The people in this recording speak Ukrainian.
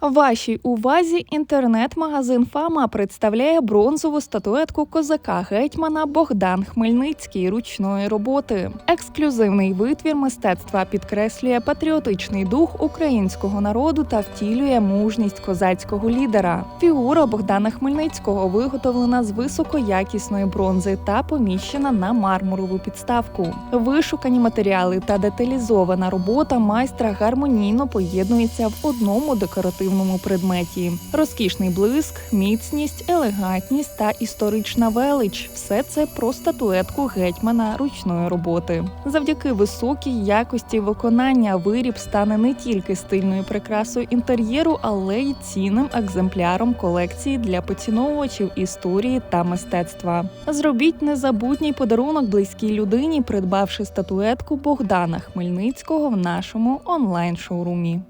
Вашій увазі інтернет-магазин Фама представляє бронзову статуетку козака гетьмана Богдан Хмельницький ручної роботи. Ексклюзивний витвір мистецтва підкреслює патріотичний дух українського народу та втілює мужність козацького лідера. Фігура Богдана Хмельницького виготовлена з високоякісної бронзи та поміщена на мармурову підставку. Вишукані матеріали та деталізована робота майстра гармонійно поєднуються в одному декоративному предметі. Розкішний блиск, міцність, елегантність та історична велич все це про статуетку гетьмана ручної роботи. Завдяки високій якості виконання виріб стане не тільки стильною прикрасою інтер'єру, але й цінним екземпляром колекції для поціновувачів історії та мистецтва. Зробіть незабутній подарунок близькій людині, придбавши статуетку Богдана Хмельницького в нашому онлайн-шоурумі.